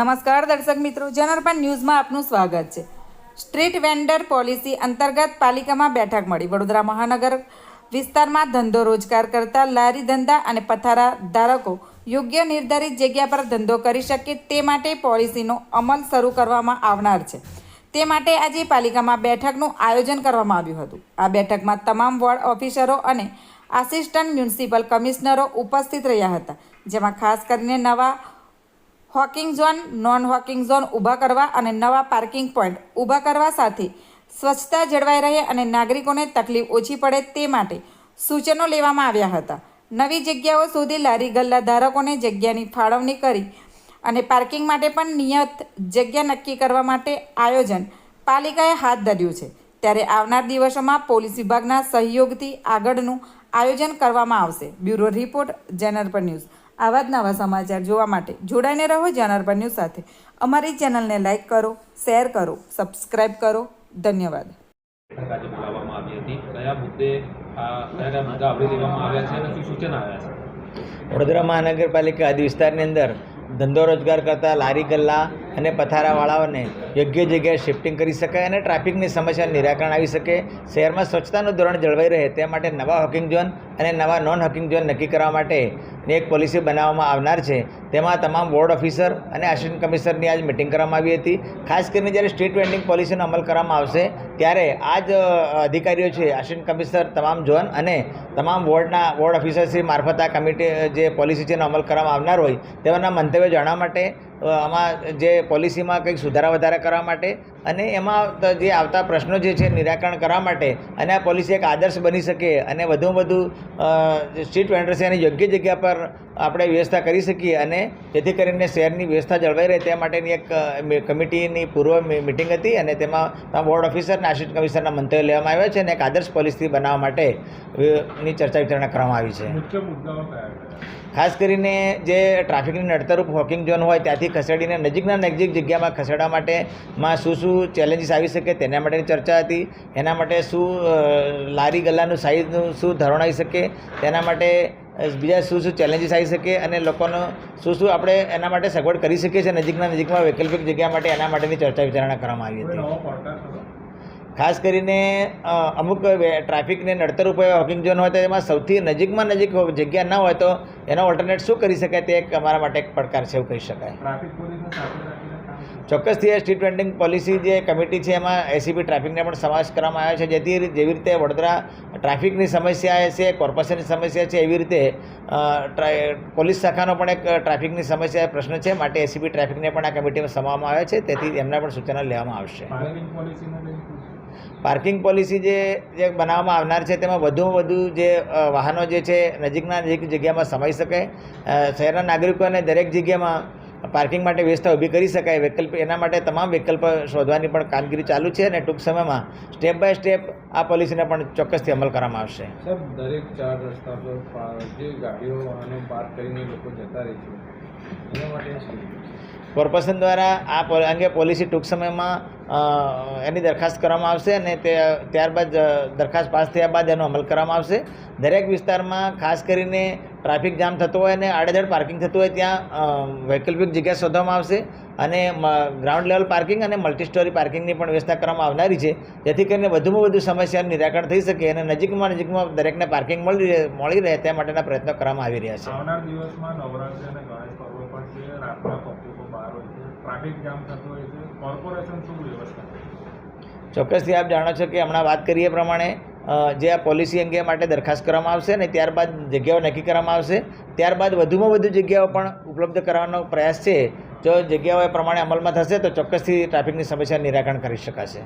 નમસ્કાર દર્શક મિત્રો જનરપન ન્યૂઝમાં આપનું સ્વાગત છે. સ્ટ્રીટ વેન્ડર પોલિસી અંતર્ગત પાલિકામાં બેઠક મળી. વડોદરા મહાનગર વિસ્તારમાં ધંધો રોજગાર કરતા લારી ધંધા અને પથારા ધારકો યોગ્ય નિર્ધારિત જગ્યા પર ધંધો કરી શકે તે માટે પોલિસીનો અમલ શરૂ કરવામાં આવનાર છે. તે માટે આજે પાલિકામાં બેઠકનું આયોજન કરવામાં આવ્યું હતું. આ બેઠકમાં તમામ વોર્ડ ઓફિસરો અને આસિસ્ટન્ટ મ્યુનિસિપલ કમિશનરો ઉપસ્થિત રહ્યા હતા, જેમાં ખાસ કરીને નવા hawking zone, non hawking zone ઊભા કરવા અને નવા પાર્કિંગ પોઈન્ટ ઊભા કરવા સાથે સ્વચ્છતા જળવાઈ રહે અને નાગરિકોને તકલીફ ઓછી પડે તે માટે સૂચનો લેવામાં આવ્યા હતા. નવી જગ્યાઓ શોધી લારી ગલ્લા ધારકોને જગ્યાની ફાળવણી કરી અને પાર્કિંગ માટે પણ નિયત જગ્યા નક્કી કરવા માટે આયોજન પાલિકાએ હાથ ધર્યું છે. ત્યારે આવનાર દિવસોમાં પોલીસ વિભાગના સહયોગથી આગળનું આયોજન કરવામાં આવશે. બ્યુરો રિપોર્ટ જનરપર ન્યૂઝ. આવા જ નવા સમાચાર જોવા માટે જોડાઈને રહો જનાર્પણ ન્યૂઝ સાથે. અમારી ચેનલને લાઇક કરો શેર કરો સબસ્ક્રાઇબ કરો. ધન્યવાદ. બોલાવવામાં આવી હતી કયા મુદ્દે કયા કયા મુદ્દા આવરી લેવામાં આવ્યા છે અને શું સૂચના આવ્યા છે? વડોદરા મહાનગરપાલિકા આદિ વિસ્તારની અંદર ધંધો રોજગાર કરતા લારી ગલ્લા અને પથારાવાળાઓને યોગ્ય જગ્યાએ શિફ્ટિંગ કરી શકાય અને ટ્રાફિકની સમસ્યાનું નિરાકરણ આવી શકે. શહેરમાં સ્વચ્છતાનું ધોરણ જળવાઈ રહે તે માટે નવા હોકિંગ ઝોન અને નવા નોન હોકિંગ ઝોન નક્કી કરવા માટે એક પોલિસી બનાવવામાં આવનાર છે. તેમાં તમામ વોર્ડ ઓફિસર અને આસિસ્ટન્ટ કમિશનરની આજ મિટિંગ કરવામાં આવી હતી. ખાસ કરીને જ્યારે સ્ટ્રીટ વેન્ડિંગ પોલિસીનો અમલ કરવામાં આવશે, ત્યારે આ જ અધિકારીઓ છે આસિસ્ટન્ટ કમિશનર તમામ ઝોન અને તમામ વોર્ડના વોર્ડ ઓફિસરશ્રી મારફત આ કમિટી જે પોલિસી છે એનો અમલ કરવામાં આવનાર હોય તેઓના મંતવ્ય જાણવા માટે આમાં જે પોલિસીમાં કંઈક સુધારા વધારા કરવા માટે અને એમાં જે આવતા પ્રશ્નો જે છે નિરાકરણ કરવા માટે અને આ પોલિસી એક આદર્શ બની શકે અને વધુમાં વધુ સ્ટ્રીટ વેન્ડર છે એની યોગ્ય જગ્યા પર આપણે વ્યવસ્થા કરી શકીએ અને જેથી કરીને શહેરની વ્યવસ્થા જળવાઈ રહે તે માટેની એક કમિટીની પૂર્વ મિટિંગ હતી અને તેમાં બોર્ડ વોર્ડ ઓફિસર અને આસિસ્ટન્ટ કમિશનરના મંતવ્ય લેવામાં આવ્યા છે અને એક આદર્શ પોલિસી બનાવવા માટે ની ચર્ચા વિચારણા કરવામાં આવી છે. મુખ્ય મુદ્દાઓ કયા કયા? ખાસ કરીને જે ટ્રાફિકની નડતરૂપ હોકિંગ ઝોન હોય ત્યાંથી ખસેડીને નજીકના નજીક જગ્યામાં ખસેડવા માટે માં શું શું ચેલેન્જીસ આવી શકે તેના માટેની ચર્ચા હતી એના માટે શું લારી ગલ્લાનું સાઇઝનું શું ધોરણ આવી શકે તેના માટે બીજા શું શું ચેલેન્જીસ આવી શકે અને લોકોનો શું શું આપણે એના માટે સગવડ કરી શકીએ છીએ નજીકના નજીકમાં વૈકલ્પિક જગ્યા માટે એના માટેની ચર્ચા વિચારણા કરવામાં આવી હતી. ખાસ કરીને અમુક ટ્રાફિકને નડતર ઉપર હોકિંગ ઝોન હોય તો એમાં સૌથી નજીકમાં નજીક જગ્યા ના હોય તો એનો ઓલ્ટરનેટ શું કરી શકાય તે એક અમારા માટે એક પડકાર છે એવું કહી શકાય. ટ્રાફિક ચોક્કસથી સ્ટ્રીટ વેન્ડિંગ પોલિસી જે કમિટી છે એમાં એસીબી ટ્રાફિકને પણ સમાવેશ કરવામાં આવ્યો છે. જેથી જેવી રીતે વડોદરા ટ્રાફિકની સમસ્યા છે કોર્પોરેશનની સમસ્યા છે એવી રીતે પોલીસ શાખાનો પણ એક ટ્રાફિકની સમસ્યા પ્રશ્ન છે. માટે એસીબી ટ્રાફિકને પણ આ કમિટીમાં સમાવવામાં આવ્યા છે. તેથી એમના પણ સૂચના લેવામાં આવશે? પાર્કિંગ પોલિસી જે જે બનાવવામાં આવનાર છે તેમાં વધુમાં વધુ જે વાહનો જે છે નજીકના નજીક જગ્યામાં સમાઈ શકે. શહેરના નાગરિકોને દરેક જગ્યામાં પાર્કિંગ માટે વ્યવસ્થા ઊભી કરી શકાય. વિકલ્પ એના માટે તમામ વિકલ્પ શોધવાની પણ કામગીરી ચાલુ છે અને ટૂંક સમયમાં સ્ટેપ બાય સ્ટેપ આ પોલિસીને પણ ચોક્કસથી અમલ કરવામાં આવશે. સર દરેક ચાર રસ્તા પર જે ગાડીઓ વાહનો પાર્ક કરીને લોકો જતા રહે છે એના માટે કોર્પોરેશન દ્વારા આ અંગે પોલિસી ટૂંક સમયમાં એની દરખાસ્ત કરવામાં આવશે અને તે, ત્યારબાદ દરખાસ્ત પાસ થયા બાદ એનો અમલ કરવામાં આવશે. દરેક વિસ્તારમાં ખાસ કરીને ટ્રાફિક જામ થતો હોય અને આડેધડ પાર્કિંગ થતું હોય ત્યાં વૈકલ્પિક જગ્યા શોધવામાં આવશે અને ગ્રાઉન્ડ લેવલ પાર્કિંગ અને મલ્ટી સ્ટોરી પાર્કિંગની પણ વ્યવસ્થા કરવામાં આવનારી છે. જેથી કરીને વધુમાં વધુ સમસ્યાનું નિરાકરણ થઈ શકે અને નજીકમાં નજીકમાં દરેકને પાર્કિંગ મળી મળી રહે તે માટેના પ્રયત્નો કરવામાં આવી રહ્યા છે. આવનાર દિવસમાં નવરાત્રી અને ગણેશ પર્વ પણ છે. રાતના પબ્લિકો બહાર હોય છે. ચોક્કસથી આપ જાણો છો કે હમણાં વાત કરીએ પ્રમાણે જે આ પોલિસી અંગે માટે દરખાસ્ત કરવામાં આવશે અને ત્યારબાદ જગ્યાઓ નક્કી કરવામાં આવશે. ત્યારબાદ વધુમાં વધુ જગ્યાઓ પણ ઉપલબ્ધ કરવાનો પ્રયાસ છે. જો જગ્યાઓ પ્રમાણે અમલમાં થશે તો ચોક્કસથી ટ્રાફિકની સમસ્યા નિરાકરણ કરી શકાશે.